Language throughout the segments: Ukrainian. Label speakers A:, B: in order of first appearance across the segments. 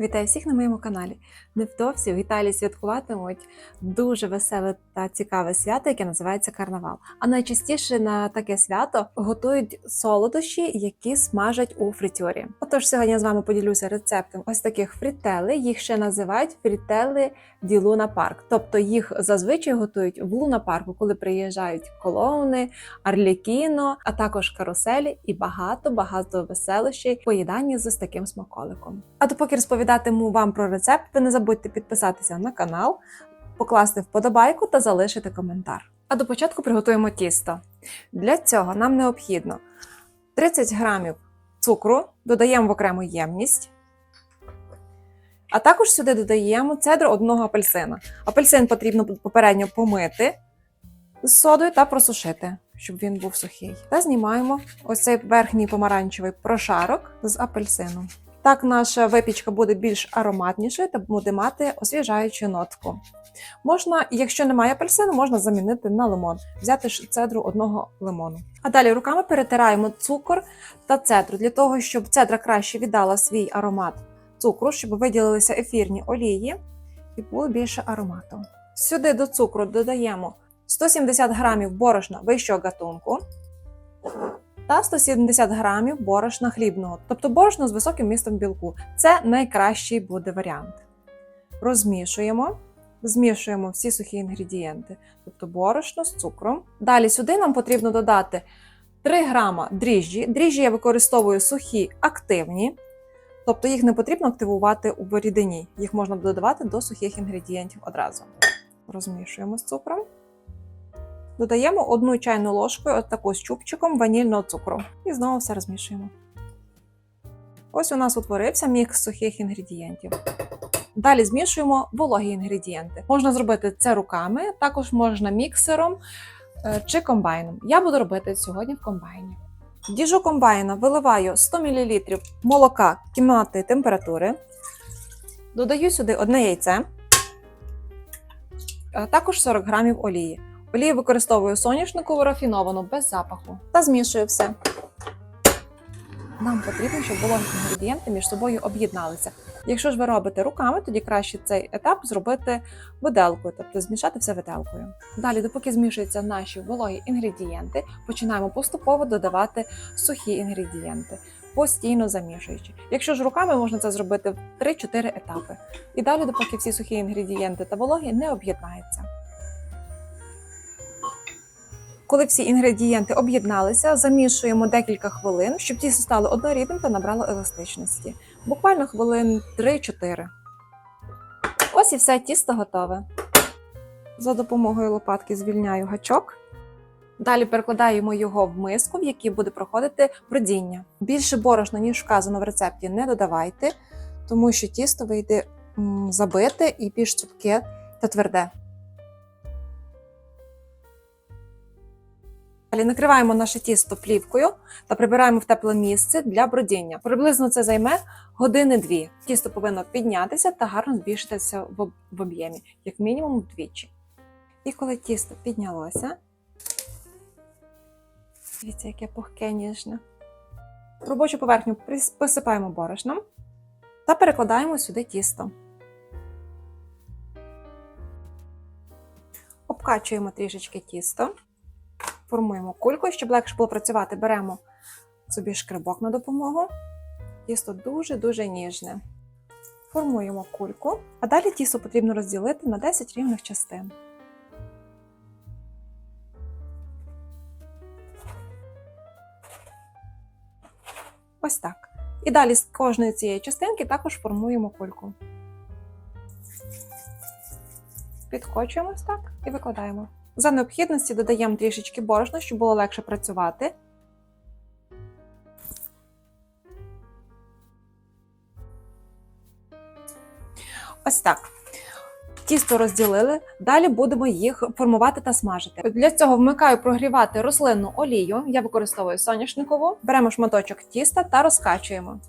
A: Вітаю всіх на моєму каналі. Невдовзі в Італії святкуватимуть дуже веселе та цікаве свято, яке називається карнавал. А найчастіше на таке свято готують солодощі, які смажать у фритюрі. Отож, сьогодні я з вами поділюся рецептом ось таких фрітели. Їх ще називають фрітели ді Луна Парк. Тобто їх зазвичай готують в Луна Парку, коли приїжджають колони, арлікіно, а також каруселі і багато багато веселощей поїдання з таким смаколиком. А допоки розповідатиму вам про рецепт, ви не забудьте підписатися на канал, покласти вподобайку та залишити коментар. А до початку приготуємо тісто. Для цього нам необхідно 30 грамів цукру, додаємо в окрему ємність. А також сюди додаємо цедру одного апельсина. Апельсин потрібно попередньо помити з содою та просушити, щоб він був сухий. Та знімаємо ось цей верхній помаранчевий прошарок з апельсином. Так наша випічка буде більш ароматнішою та буде мати освіжаючу нотку. Можна, якщо немає апельсину, можна замінити на лимон, взяти цедру одного лимону. А далі руками перетираємо цукор та цедру для того, щоб цедра краще віддала свій аромат цукру, щоб виділилися ефірні олії і було більше аромату. Сюди до цукру додаємо 170 грамів борошна вищого гатунку та 170 грамів борошна хлібного, тобто борошно з високим містом білку. Це найкращий буде варіант. Розмішуємо, змішуємо всі сухі інгредієнти, тобто борошно з цукром. Далі сюди нам потрібно додати 3 грама дріжджі. Дріжджі я використовую сухі активні, тобто їх не потрібно активувати у рідині, їх можна додавати до сухих інгредієнтів одразу. Розмішуємо з цукром. Додаємо одну чайну ложку, от таку з чубчиком ванільного цукру. І знову все розмішуємо. Ось у нас утворився мікс сухих інгредієнтів. Далі змішуємо вологі інгредієнти. Можна зробити це руками, також можна міксером е, чи комбайном. Я буду робити сьогодні в комбайні. В діжу комбайна виливаю 100 мл молока кімнатної температури, додаю сюди одне яйце, а також 40 грамів олії. Олію використовую соняшникову рафіновану без запаху та змішую все. Нам потрібно, щоб вологі інгредієнти між собою об'єдналися. Якщо ж ви робите руками, тоді краще цей етап зробити виделкою, тобто змішати все виделкою. Далі, допоки змішуються наші вологі інгредієнти, починаємо поступово додавати сухі інгредієнти, постійно замішуючи. Якщо ж руками можна це зробити в 3-4 етапи. І далі, допоки всі сухі інгредієнти та вологі не об'єднаються. Коли всі інгредієнти об'єдналися, замішуємо декілька хвилин, щоб тісто стало однорідним та набрало еластичності. Буквально хвилин 3-4. Ось і все тісто готове. За допомогою лопатки звільняю гачок. Далі перекладаємо його в миску, в якій буде проходити бродіння. Більше борошна, ніж вказано в рецепті, не додавайте, тому що тісто вийде забите і більш цупке та тверде. Далі накриваємо наше тісто плівкою та прибираємо в тепле місце для бродіння. Приблизно це займе години-дві. Тісто повинно піднятися та гарно збільшитися в об'ємі, як мінімум вдвічі. І коли тісто піднялося, дивіться, яке пухке ніжне. Робочу поверхню посипаємо борошном та перекладаємо сюди тісто. Обкачуємо трішечки тісто формуємо кульку, щоб легше було працювати, беремо собі шкребок на допомогу. Тісто дуже-дуже ніжне. Формуємо кульку, а далі тісто потрібно розділити на 10 рівних частин. Ось так. І далі з кожної цієї частинки також формуємо кульку. Підкочуємо ось так і викладаємо. За необхідності додаємо трішечки борошна, щоб було легше працювати. Ось так. Тісто розділили, далі будемо їх формувати та смажити. Для цього вмикаю прогрівати рослинну олію. Я використовую соняшникову. Беремо шматочок тіста та розкачуємо.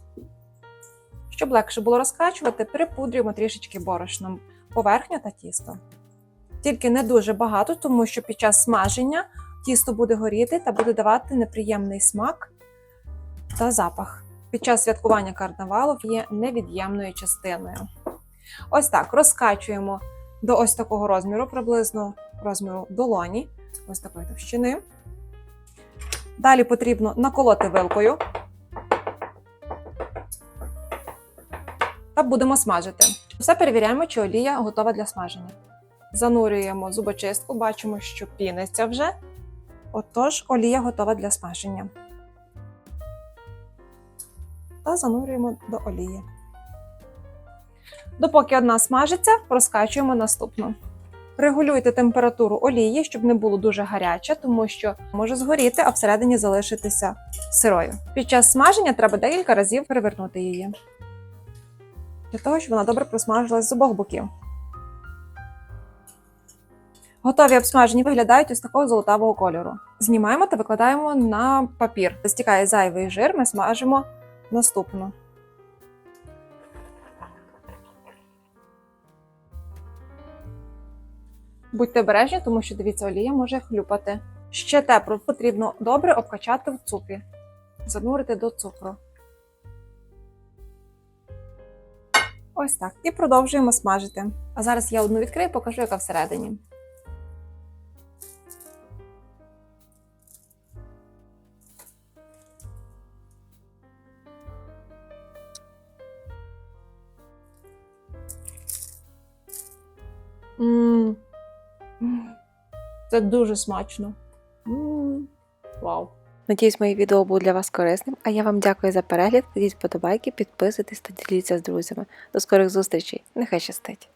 A: Щоб легше було розкачувати, перепудрюємо трішечки борошном поверхню та тісто. Тільки не дуже багато, тому що під час смаження тісто буде горіти та буде давати неприємний смак та запах. під час святкування карнавалу є невід'ємною частиною. Ось так розкачуємо до ось такого розміру, приблизно розміру долоні, ось такої товщини. Далі потрібно наколоти вилкою. Та будемо смажити. Все перевіряємо, чи олія готова для смаження. Занурюємо зубочистку, бачимо, що піниться вже. Отож, олія готова для смаження. Та занурюємо до олії. Допоки одна смажиться, розкачуємо наступну. Регулюйте температуру олії, щоб не було дуже гаряче, тому що може згоріти, а всередині залишитися сирою. Під час смаження треба декілька разів перевернути її. Для того, щоб вона добре просмажилась з обох боків. Готові обсмажені виглядають ось такого золотавого кольору. Знімаємо та викладаємо на папір. Стікає зайвий жир, ми смажимо наступну. Будьте обережні, тому що дивіться, олія може хлюпати. Ще тепло потрібно добре обкачати в цукрі, занурити до цукру. Ось так. І продовжуємо смажити. А зараз я одну відкрию, покажу, яка всередині. М. Це дуже смачно. М. Вау. Надіюсь, моє відео було для вас корисним, а я вам дякую за перегляд. Ставіть вподобайки, підписуйтесь та діліться з друзями. До скорих зустрічей. Нехай щастить!